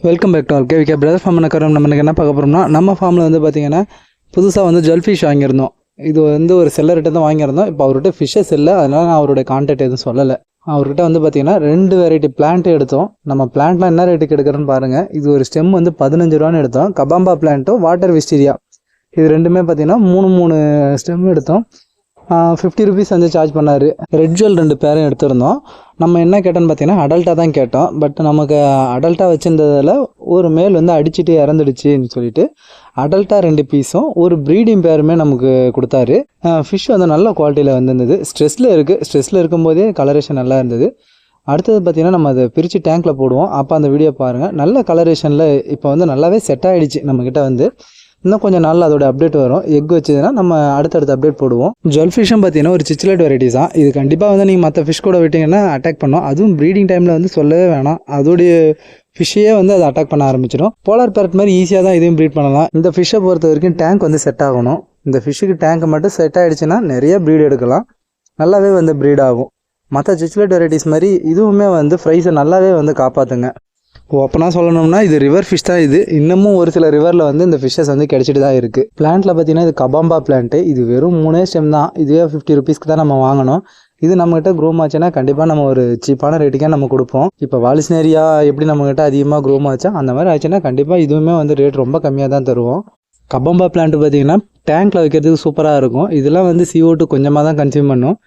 Welcome back to all KVK brother farm கரம் நம்ம என்ன பார்க்க போகிறோம்னா நம்ம ஃபார்மில் வந்து பார்த்தீங்கன்னா புதுசாக வந்து ஜுவல் ஃபிஷ் வாங்கியிருந்தோம். இது வந்து ஒரு செல்லர்கிட்ட தான் வாங்கியிருந்தோம். இப்போ அவர்கிட்ட ஃபிஷ்ஷஸ் இல்லை அதனால் நான் அவருடைய கான்டாக்ட் எதுவும் சொல்லலை. அவர்கிட்ட வந்து பார்த்தீங்கன்னா ரெண்டு வெரைட்டி பிளான்ட் எடுத்தோம். நம்ம பிளான்ட்லாம் என்ன ரேட்டுக்கு எடுக்கிறோன்னு பாருங்கள் இது ஒரு ஸ்டெம் வந்து பதினஞ்சு ரூபான்னு எடுத்தோம். கபாம்பா பிளான்ட்டும் வாட்டர் விஸ்டீரியா இது ரெண்டுமே பார்த்தீங்கன்னா மூணு மூணு ஸ்டெம் எடுத்தோம். ஃபிஃப்டி ருபீஸ் வந்து சார்ஜ் பண்ணார். ரெட் ஜுவல் ரெண்டு பேரும் எடுத்திருந்தோம். நம்ம என்ன கேட்டோன்னு பார்த்தீங்கன்னா அடல்ட்டாக தான் கேட்டோம். பட் நமக்கு அடல்ட்டாக வச்சுருந்ததில் ஒரு மேல் வந்து அடிச்சுட்டு இறந்துடுச்சுன்னு சொல்லிட்டு அடல்ட்டாக ரெண்டு பீஸும் ஒரு ப்ரீடிங் பேருமே நமக்கு கொடுத்தாரு. ஃபிஷ் வந்து நல்ல குவாலிட்டியில் வந்திருந்தது. ஸ்ட்ரெஸ்ஸில் இருக்குது ஸ்ட்ரெஸ்ஸில் இருக்கும்போதே கலரேஷன் நல்லா இருந்தது. அடுத்தது பார்த்திங்கன்னா நம்ம அதை பிரித்து டேங்க்கில் போடுவோம். அப்போ அந்த வீடியோ பாருங்கள் நல்ல கலரேஷனில் இப்போ வந்து நல்லாவே செட் ஆகிடுச்சு நம்மக்கிட்ட வந்து. இன்னும் கொஞ்சம் நாளில் அதோட அப்டேட் வரும். எக் வச்சதுன்னா நம்ம அடுத்தடுத்த அப்டேட் போடுவோம். ஜுவல் ஃபிஷ்ஷும் பார்த்தீங்கன்னா ஒரு சிச்சிலேட் வெரைட்டிஸ் தான். இது கண்டிப்பாக வந்து நீங்கள் மற்ற ஃபிஷ் கூட விட்டிங்கன்னா அட்டாக் பண்ணும். அதுவும் ப்ரீடிங் டைமில் வந்து சொல்லவே வேணாம். அதோடைய ஃபிஷ்ஷையே வந்து அதை அட்டாக் பண்ண ஆரம்பிச்சிடும். போலார் பேரட் மாதிரி ஈஸியாக தான் இதையும் ப்ரீட் பண்ணலாம். இந்த ஃபிஷ்ஷை பொறுத்த வரைக்கும் டேங்க் வந்து செட் ஆகணும். இந்த ஃபிஷ்ஷுக்கு டேங்க் மட்டும் செட் ஆகிடுச்சுன்னா நிறைய ப்ரீட் எடுக்கலாம். நல்லாவே வந்து ப்ரீட் ஆகும். மற்ற சிச்சிலேட் வெரைட்டிஸ் மாதிரி இதுவுமே வந்து ஃப்ரைஸை நல்லாவே வந்து காப்பாற்றுங்க ஓப்பனாக சொல்லணும்னா இது ரிவர் ஃபிஷ் தான் இது. இன்னமும் ஒரு சில ரிவரில் வந்து இந்த ஃபிஷ்ஷஸ் வந்து கிடைச்சிட்டு தான் இருக்குது பிளான்ட்டில் பார்த்தீங்கன்னா இது கபாம்பா பிளான்ட்டு இது வெறும் மூணே ஸ்டெம் தான். இதுவே ஃபிஃப்டி ருபீஸ்க்கு தான் நம்ம வாங்கணும். இது நம்மகிட்ட க்ரோம் ஆச்சுன்னா கண்டிப்பாக நம்ம ஒரு சீப்பான ரேட்டுக்கே நம்ம கொடுப்போம். இப்போ வாலிஸ்னேரியா எப்படி நம்மகிட்ட அதிகமாக க்ரோம் ஆச்சா அந்த மாதிரி ஆச்சுன்னா கண்டிப்பாக இதுவுமே வந்து ரேட் ரொம்ப கம்மியாக தான் தருவோம். கபம்பா பிளான்ட் பார்த்தீங்கன்னா டேங்க்கில் வைக்கிறதுக்கு சூப்பராக இருக்கும். இதெல்லாம் வந்து சிஓ டூ கொஞ்சமாக தான் கன்சியூம் பண்ணும்.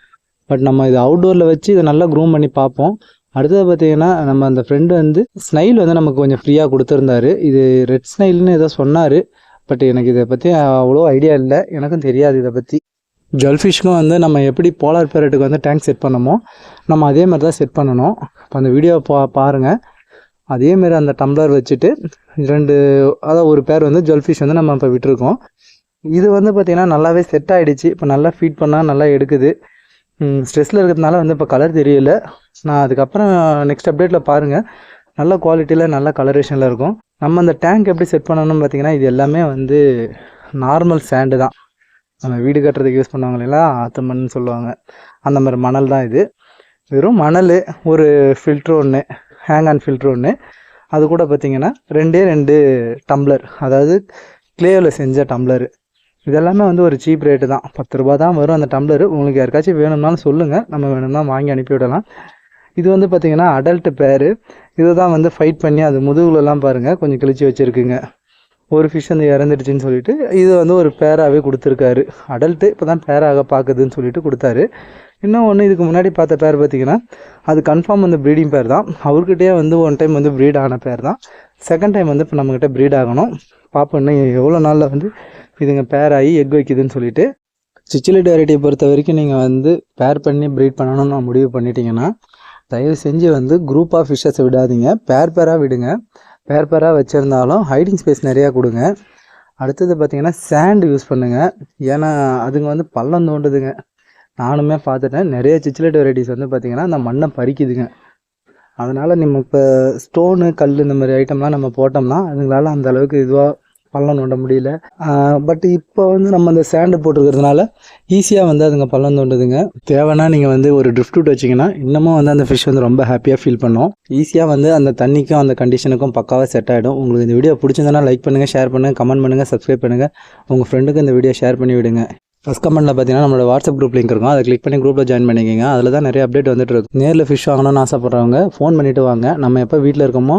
பட் நம்ம இது அவுட்டோரில் வச்சு இதை நல்லா க்ரூம் பண்ணி பார்ப்போம். அடுத்தது பார்த்தீங்கன்னா நம்ம அந்த ஃப்ரெண்டு வந்து ஸ்னைல் வந்து நமக்கு கொஞ்சம் ஃப்ரீயாக கொடுத்துருந்தாரு. இது ரெட் ஸ்னைல்னு ஏதோ சொன்னார். பட் எனக்கு இதை பற்றி அவ்வளோ ஐடியா இல்லை. எனக்கும் தெரியாது இதை பற்றி ஜல்ஃபிஷ்க்கும் வந்து நம்ம எப்படி போலார் பேரட்டுக்கு வந்து டேங்க் செட் பண்ணமோ நம்ம அதே மாதிரி தான் செட் பண்ணணும். இப்போ அந்த வீடியோ பா பாருங்கள் அதேமாரி அந்த டம்ளர் வச்சுட்டு ரெண்டு அதாவது ஒரு பேர் வந்து ஜல்ஃபிஷ் வந்து நம்ம இப்போ விட்டுருக்கோம். இது வந்து பார்த்திங்கன்னா நல்லாவே செட் ஆகிடுச்சு இப்போ நல்லா ஃபீட் பண்ணால் நல்லா எடுக்குது. ஸ்ட்ரெஸ்ஸில் இருக்கிறதுனால வந்து இப்போ கலர் தெரியல. நான் அதுக்கப்புறம் நெக்ஸ்ட் அப்டேட்டில் பாருங்கள் நல்ல குவாலிட்டியில் நல்ல கலரேஷனில் இருக்கும். நம்ம அந்த டேங்க் எப்படி செட் பண்ணணும்னு பார்த்தீங்கன்னா இது எல்லாமே வந்து நார்மல் சாண்டு தான். நம்ம வீடு கட்டுறதுக்கு யூஸ் பண்ணுவாங்க இல்லைங்களா? மண் சொல்லுவாங்க. அந்த மாதிரி மணல் தான் இது. வெறும் மணல் ஒரு ஃபில்ட்ரு ஒன்று ஹேங் ஆன் ஃபில்ட்ரு ஒன்று அது கூட பார்த்திங்கன்னா ரெண்டே ரெண்டு டம்ளர் அதாவது கிளேவில் செஞ்ச டம்ளர் இதெல்லாமே வந்து ஒரு சீப் ரேட்டு தான். பத்து ரூபா தான் வரும் அந்த டம்ளர் உங்களுக்கு யாருக்காச்சும் வேணும்னாலும் சொல்லுங்கள் நம்ம வேணும்னா வாங்கி அனுப்பிவிடலாம் இது வந்து பார்த்திங்கன்னா அடல்ட்டு பேர் இதை தான் வந்து ஃபைட் பண்ணி அது முதுகுலலாம் பாருங்கள் கொஞ்சம் கிழிச்சு வச்சுருக்குங்க. ஒரு ஃபிஷ் வந்து இறந்துடுச்சுன்னு சொல்லிட்டு இது வந்து ஒரு பேராகவே கொடுத்துருக்காரு. அடல்ட்டு இப்போ தான் பேராக பார்க்குதுன்னு சொல்லிட்டு கொடுத்தாரு. இன்னும் ஒன்று இதுக்கு முன்னாடி பார்த்த பேர் பார்த்தீங்கன்னா அது கன்ஃபார்ம் வந்து ப்ரீடிங் பேர் தான். அவர்கிட்டயே வந்து ஒன் டைம் வந்து ப்ரீட் ஆன பேர் தான். செகண்ட் டைம் வந்து இப்போ நம்மக்கிட்ட ப்ரீட் ஆகணும். பார்ப்போம் இன்னும் எவ்வளோ நாளில் வந்து இதுங்க பேர் ஆகி எக் வைக்குதுன்னு சொல்லிட்டு சிச்சிலிட் வெரைட்டியை பொறுத்த வரைக்கும் நீங்கள் வந்து பேர் பண்ணி ப்ரீட் பண்ணணும்னு நான் முடிவு பண்ணிட்டீங்கன்னா தயவு செஞ்சு வந்து குரூப் ஆஃப் ஃபிஷ்ஷஸை விடாதீங்க. பேர் பேராக விடுங்க. பேர் பேராக வச்சுருந்தாலும் ஹைடிங் ஸ்பேஸ் நிறையா கொடுங்க. அடுத்தது பார்த்திங்கன்னா சேண்டு யூஸ் பண்ணுங்கள் ஏன்னா அதுங்க வந்து பள்ளம் தோண்டுதுங்க. நானுமே பார்த்துட்டேன். நிறைய சிச்சிலேட் வெரைட்டிஸ் வந்து பார்த்திங்கன்னா அந்த மண்ணை பறிக்குதுங்க. அதனால் நம்ம இப்போ ஸ்டோனு கல் இந்த மாதிரி ஐட்டம்லாம் நம்ம போட்டோம்னா அதுங்களால அந்த அளவுக்கு இதுவாக பள்ளம் தோண்ட முடியல. பட் இப்போ வந்து நம்ம அந்த சேண்டு போட்டிருக்கிறதுனால ஈஸியாக வந்து அதுங்க பள்ளம் தோண்டுதுங்க தேவைன்னா நீங்கள் வந்து ஒரு ட்ரிஃப்ட் விட்டு வச்சிங்கன்னா இன்னமும் வந்து அந்த ஃபிஷ் வந்து ரொம்ப ஹாப்பியாக ஃபீல் பண்ணும். ஈஸியாக வந்து அந்த தண்ணிக்கும் அந்த கண்டிஷனுக்கும் பக்காவாக செட் ஆகிடும் உங்களுக்கு இந்த வீடியோ பிடிச்சிருந்தனா லைக் பண்ணுங்கள் ஷேர் பண்ணுங்கள் கமெண்ட் பண்ணுங்கள் சப்ஸ்கிரைப் பண்ணுங்கள் உங்கள் ஃப்ரெண்டுக்கு இந்த வீடியோ ஷேர் பண்ணி விடுங்க. ஃபஸ்ட் கமெண்ட்டில் பார்த்தீங்கன்னா நம்மளோட வாட்ஸ்அப் குரூப் லிங்க் இருக்கும். அதை கிளிக் பண்ணி குரூப்பில் ஜாயின் பண்ணிக்கோங்க. அதில் தான் நிறைய அப்டேட் வந்துட்டு இருக்கு நேரில் ஃபிஷ் வாங்கணும்னு ஆசைப்படுறவங்க ஃபோன் பண்ணிவிட்டு வாங்க. நம்ம எப்போ வீட்டில் இருக்கோமோ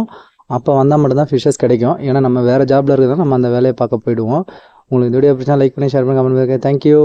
அப்போ வந்தால் மட்டும்தான் ஃபிஷஸ் கிடைக்கும். ஏன்னா நம்ம வேறு ஜாபில் இருக்கிறதா நம்ம அந்த வேலையை பார்க்க போயிடுவோம். உங்களுக்கு இந்த வீடியோ பிடிச்சா லைக் பண்ணி ஷேர் பண்ணி கமெண்ட் பண்ணுங்க தேங்க்யூ